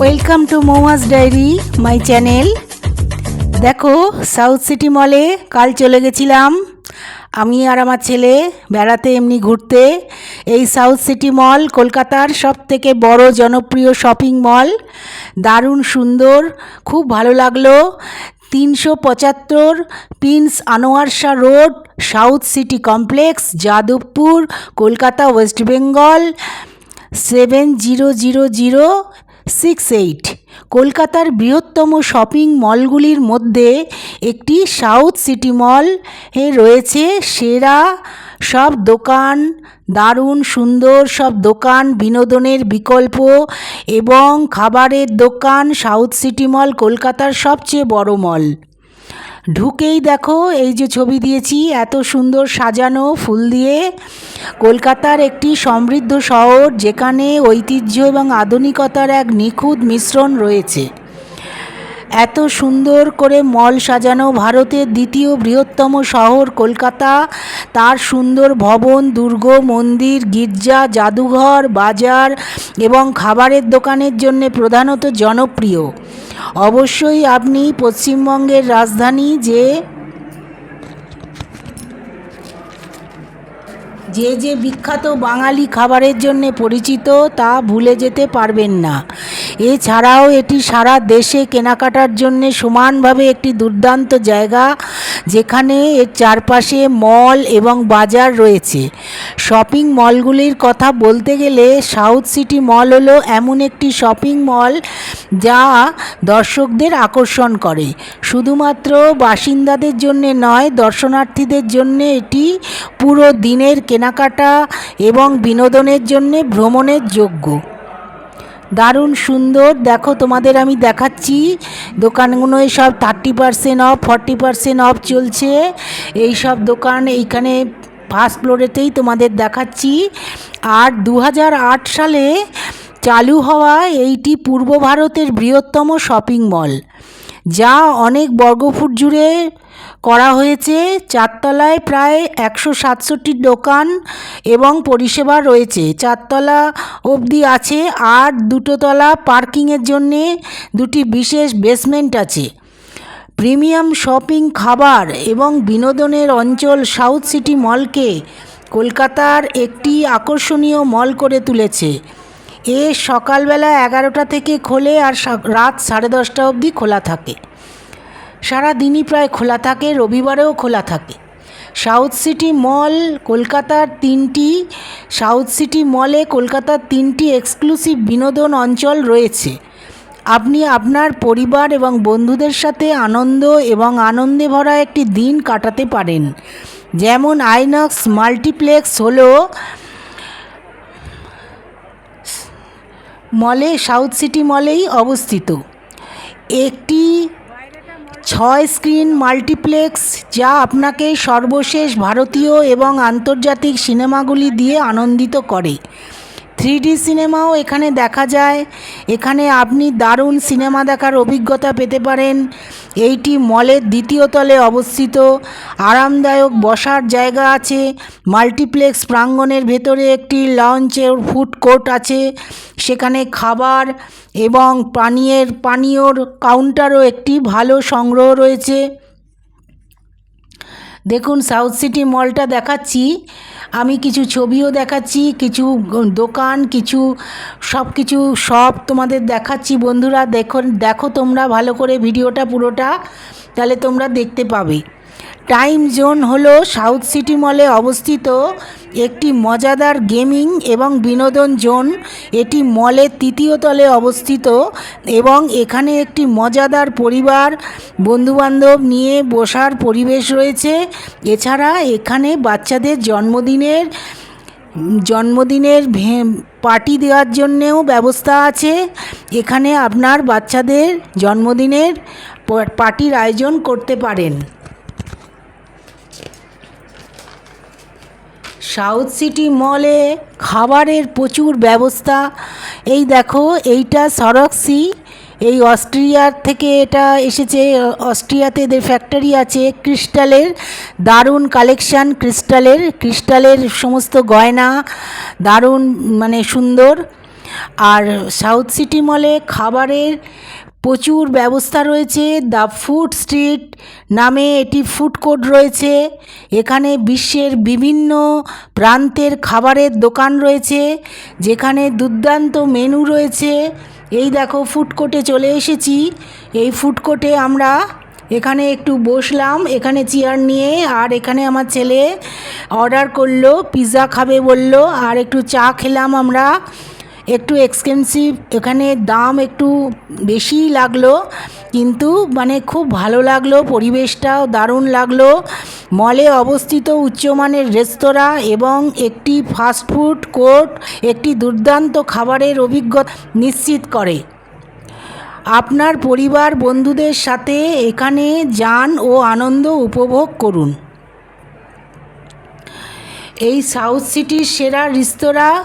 Welcome to Moumas diary my channel দেখো south city মলে কাল চলে গেছিলাম। আমি আর আমার ছেলে বেড়াতে এমনি ঘুরতে। এই সাউথ সিটি মল কলকাতার সব থেকে বড় জনপ্রিয় শপিং মল দারুণ সুন্দর, খুব ভালো লাগল। তিনশো পঁচাত্তর prince Anwar Shah road south city complex Jadavpur, Kolkata west Bengal seven zero zero zero six eight, কলকাতার বৃহত্তম শপিং মলগুলির মধ্যে একটি সাউথ সিটি মল এ রয়েছে। সেরা সব দোকান, দারুণ সুন্দর সব দোকান, বিনোদনের বিকল্প এবং খাবারের দোকান সাউথ সিটি মল, কলকাতার সবচেয়ে বড় মল। ঢুকেই দেখো, এই যে ছবি দিয়েছি, এত সুন্দর সাজানো ফুল দিয়ে। কলকাতার একটি সমৃদ্ধ শহর যেখানে ঐতিহ্য এবং আধুনিকতার এক নিখুঁত মিশ্রণ রয়েছে। এত সুন্দর করে মল সাজানো ভারতের দ্বিতীয় বৃহত্তম শহর কলকাতা। তার সুন্দর ভবন, দুর্গ, মন্দির, গির্জা, জাদুঘর, বাজার এবং খাবারের দোকানের জন্য প্রধানত জনপ্রিয়। অবশ্যই আপনি পশ্চিমবঙ্গের রাজধানী যে যে যে বিখ্যাত বাঙালি খাবারের জন্য পরিচিত তা ভুলে যেতে পারবেন না। এছাড়াও এটি সারা দেশে কেনাকাটার জন্য সমানভাবে একটি দুর্দান্ত জায়গা, যেখানে এর চারপাশে মল এবং বাজার রয়েছে। শপিং মলগুলির কথা বলতে গেলে সাউথ সিটি মল হলো এমন একটি শপিং মল যা দর্শকদের আকর্ষণ করে। শুধুমাত্র বাসিন্দাদের জন্যে নয়, দর্শনার্থীদের জন্য এটি পুরো দিনের কেনাকাটা এবং বিনোদনের জন্যে ভ্রমণের যোগ্য। দারুণ সুন্দর। দেখো, তোমাদের আমি দেখাচ্ছি। দোকানগুলোয় সব thirty percent off forty percent off চলছে। এই সব দোকান এইখানে ফার্স্ট ফ্লোরেতেই তোমাদের দেখাচ্ছি। আর দু হাজার আট সালে চালু হওয়া এইটি পূর্ব ভারতের বৃহত্তম শপিং মল যা অনেক বর্গফুট জুড়ে করা হয়েছে। চারতলায় প্রায় একশো সাতষট্টি দোকান এবং পরিষেবা রয়েছে। চারতলা অবধি আছে আর দুটো তলা পার্কিংয়ের জন্যে দুটি বিশেষ বেসমেন্ট আছে। প্রিমিয়াম শপিং খাবার এবং বিনোদনের অঞ্চল সাউথ সিটি মলকে কলকাতার একটি আকর্ষণীয় মল করে তুলেছে। এ সকালবেলা এগারোটা থেকে খোলে আর রাত সাড়ে দশটা অবধি খোলা থাকে। সারা দিনই প্রায় খোলা থাকে, রবিবারেও খোলা থাকে। সাউথ সিটি মল, কলকাতার তিনটি, সাউথ সিটি মলে কলকাতার তিনটি এক্সক্লুসিভ বিনোদন অঞ্চল রয়েছে। আপনি আপনার পরিবার এবং বন্ধুদের সাথে আনন্দ এবং আনন্দে ভরা একটি দিন কাটাতে পারেন। যেমন আইনক্স মাল্টিপ্লেক্স হলো মলে, সাউথ সিটি মলেই অবস্থিত। একটি ছয় স্ক্রিন মাল্টিপ্লেক্স যা আপনাকে সর্বশেষ ভারতীয় এবং আন্তর্জাতিক সিনেমাগুলি দিয়ে আনন্দিত করে। থ্রি সিনেমাও এখানে দেখা যায়। এখানে আপনি দারুণ সিনেমা দেখার অভিজ্ঞতা পেতে পারেন। এইটি মলের দ্বিতীয় তলে অবস্থিত। আরামদায়ক বসার জায়গা আছে। মাল্টিপ্লেক্স প্রাঙ্গণের ভেতরে একটি লঞ্চের ফুড কোর্ট আছে। সেখানে খাবার এবং পানীয়ের, পানীয়র কাউন্টারও একটি ভালো সংগ্রহ রয়েছে। দেখুন সাউথ সিটি মলটা দেখাচ্ছি। আমি কিছু ছবিও দেখাচ্ছি, কিছু দোকান, কিছু সব কিছু সব তোমাদের দেখাচ্ছি। বন্ধুরা দেখো দেখো তোমরা ভালো করে ভিডিওটা পুরোটা, তাহলে তোমরা দেখতে পাবে। টাইম জোন হলো সাউথ সিটি মলে অবস্থিত একটি মজাদার গেমিং এবং বিনোদন জোন। এটি মলের তৃতীয় তলে অবস্থিত এবং এখানে একটি মজাদার পরিবার, বন্ধুবান্ধব নিয়ে বসার পরিবেশ রয়েছে। এছাড়া এখানে বাচ্চাদের জন্মদিনের জন্মদিনের ভে, পার্টি দেওয়ার জন্যেও ব্যবস্থা আছে। এখানে আপনার বাচ্চাদের জন্মদিনের পার্টির আয়োজন করতে পারেন। সাউথ সিটি মলে খাবারের প্রচুর ব্যবস্থা। এই দেখো, এইটা সরক্সি, এই অস্ট্রিয়ার থেকে এটা এসেছে, অস্ট্রিয়াতে এদের ফ্যাক্টরি আছে, ক্রিস্টালের, দারুণ কালেকশান ক্রিস্টালের ক্রিস্টালের সমস্ত গয়না, দারুণ মানে সুন্দর। আর সাউথ সিটি মলে খাবারের প্রচুর ব্যবস্থা রয়েছে। দ্য ফুড স্ট্রিট নামে এটি ফুড কোর্ট রয়েছে। এখানে বিশ্বের বিভিন্ন প্রান্তের খাবারের দোকান রয়েছে। যেখানে দুর্দান্ত মেনু রয়েছে। এই দেখো, ফুড কোর্টে চলে এসেছি। এই ফুড কোর্টে আমরা এখানে একটু বসলাম। এখানে চেয়ার নিয়ে আর এখানে আমার ছেলে অর্ডার করল পিৎজা খাবে বলল। আর একটু চা খেলাম আমরা। একটু এক্সপেন্সিভ এখানে দাম একটু বেশিই লাগল, কিন্তু মানে খুব ভালো লাগল, পরিবেশটাও দারুণ লাগল। মলে অবস্থিত উচ্চমানের রেস্তোরাঁ এবং একটি ফাস্টফুড কোর্ট একটি দুর্দান্ত খাবারের অভিজ্ঞতা নিশ্চিত করে। আপনার পরিবার বন্ধুদের সাথে এখানে যান ও আনন্দ উপভোগ করুন। এই সাউথ সিটির সেরা রেস্তোরাঁ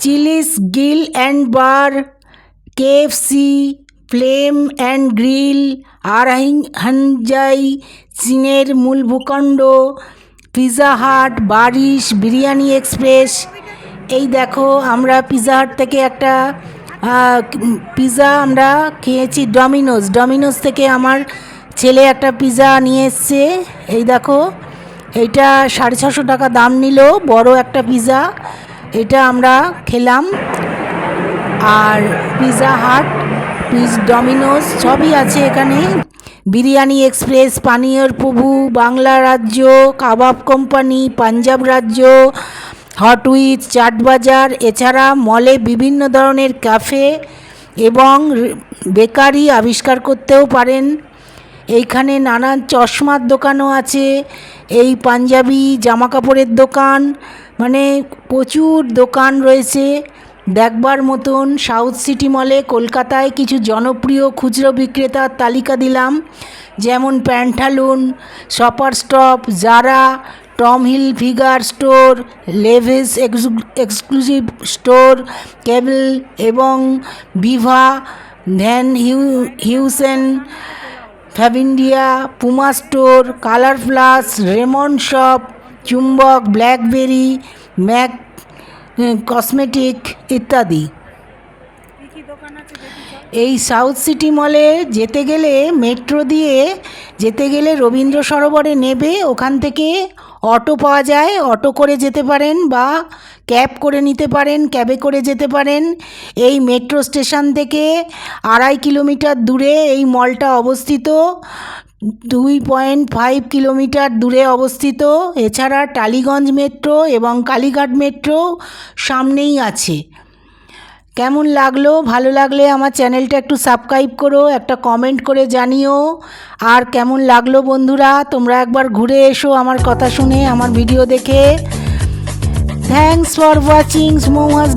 Chili's grill and bar, KFC, flame and grill আরহিং হানজাই, চীনের মূল ভূখণ্ড পিৎজা হাট, বারিশ, বিরিয়ানি এক্সপ্রেস। এই দেখো, আমরা পিৎজা হাট থেকে একটা পিৎজা আমরা খেয়েছি ডমিনোস ডমিনোস থেকে আমার ছেলে একটা পিৎজা নিয়ে এসছে। এই দেখো, এইটা সাড়ে ছশো টাকা দাম নিল, বড় একটা পিৎজা এটা আমরা খেলাম। আর পিৎজা হাট পিস ডমিনোস সবই আছে এখানে। বিরিয়ানি এক্সপ্রেস, পানীয়র প্রভু, বাংলা রাজ্য, কাবাব কোম্পানি, পাঞ্জাব রাজ্য হট উইথ চাটবাজার এছাড়া মলে বিভিন্ন ধরনের ক্যাফে এবং বেকারি আবিষ্কার করতেও পারেন। এইখানে নানান চশমার দোকানও আছে। এই পাঞ্জাবি জামা কাপড়ের দোকান মানে প্রচুর দোকান রয়েছে। দেখবার মতন সাউথ সিটি মলে কলকাতায় কিছু জনপ্রিয় খুচরো বিক্রেতার তালিকা দিলাম। যেমন Pantaloon Shoppers Stop Zara Tommy Hilfiger store Levi's exclusive store কেবল এবং Biba Van hue Heusen Fabindia Puma store Colour Plus Raymond shop চুম্বক, ব্ল্যাকবেরি, ম্যাক কসমেটিক ইত্যাদি। এই সাউথ সিটি মলে যেতে গেলে মেট্রো দিয়ে যেতে গেলে রবীন্দ্র সরোবরে নেবে, ওখান থেকে অটো পাওয়া যায়। অটো করে যেতে পারেন বা ক্যাব করে নিতে পারেন, ক্যাবে করে যেতে পারেন। এই মেট্রো স্টেশন থেকে আড়াই কিলোমিটার দূরে এই মলটা অবস্থিত। দুই পয়েন্ট ফাইভ কিলোমিটার দূরে অবস্থিত। এছাড়া টালিগঞ্জ মেট্রো এবং কালীঘাট মেট্রো সামনেই আছে। কেমন লাগল? ভালো লাগলে আমার চ্যানেলটা একটু সাবস্ক্রাইব করো, একটা কমেন্ট করে জানিও। আর কেমন লাগল বন্ধুরা? তোমরা একবার ঘুরে এসো আমার কথা শুনে, আমার ভিডিও দেখে। Thanks for watching স্মোহাস